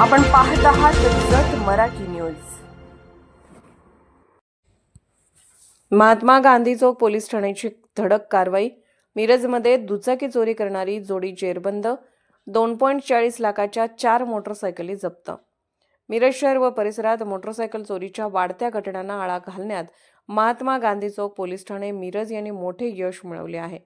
आपण पाहत आहात जत मराठी न्यूज. महात्मा गांधी चौक पोलीस ठाण्याची धडक कारवाई मिरजमध्ये दुचाकी चोरी करणारी जोडी जेरबंद दोन पॉईंट चाळीस लाखाच्या चार मोटरसायकली जप्त. मिरज शहर व परिसरात मोटरसायकल चोरीच्या वाढत्या घटनांना आळा घालण्यात महात्मा गांधी चौक पोलीस ठाणे मिरज यांनी मोठे यश मिळवले आहे.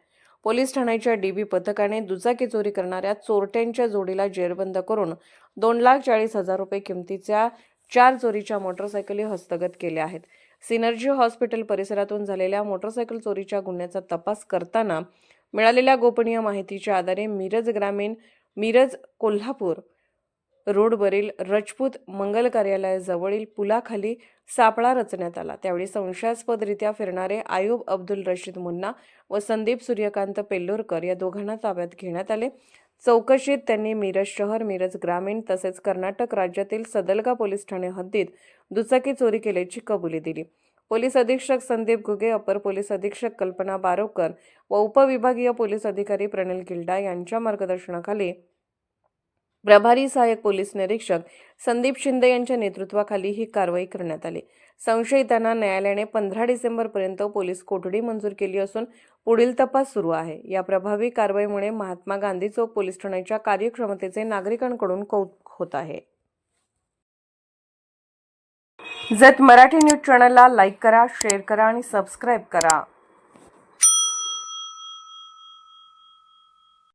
पोलीस ठाण्याच्या डीबी पथकाने दुचाकी चोरी करणाऱ्या चोरट्यांच्या जोडीला जेरबंद करून दोन लाख चाळीस हजार रुपये किमतीच्या चार चोरीच्या मोटरसायकली हस्तगत केल्या आहेत. सिनर्जी हॉस्पिटल परिसरातून झालेल्या मोटरसायकल चोरीच्या गुन्ह्याचा तपास करताना मिळालेल्या गोपनीय माहितीच्या आधारे मिरज ग्रामीण मिरज कोल्हापूर रोडवरील रजपूत मंगल कार्यालयाजवळील पुलाखाली सापळा रचण्यात आला. त्यावेळी संशयास्पदरित्या फिरणारे आयुब अब्दुल रशीद मुन्ना व संदीप सूर्यकांत पेल्लोरकर या दोघांना ताब्यात घेण्यात आले. चौकशीत त्यांनी मिरज शहर मिरज ग्रामीण तसेच कर्नाटक राज्यातील सदलगा पोलीस ठाणे हद्दीत दुचाकी चोरी केल्याची कबुली दिली. पोलीस अधीक्षक संदीप घुगे अपर पोलीस अधीक्षक कल्पना बारोकर व उपविभागीय पोलीस अधिकारी प्रणिल गिल्डा यांच्या मार्गदर्शनाखाली प्रभारी सहाय्यक पोलीस निरीक्षक संदीप शिंदे यांच्या नेतृत्वाखाली ही कारवाई करण्यात आली. संशयितांना न्यायालयाने पंधरा डिसेंबरपर्यंत पोलीस कोठडी मंजूर केली असून पुढील तपास सुरू आहे. या प्रभावी कारवाईमुळे महात्मा गांधी चौक पोलीस ठाण्याच्या कार्यक्षमतेचे नागरिकांकडून कौतुक होत आहे. जत मराठी न्यूज चॅनलला लाईक करा शेअर करा आणि सबस्क्राईब करा.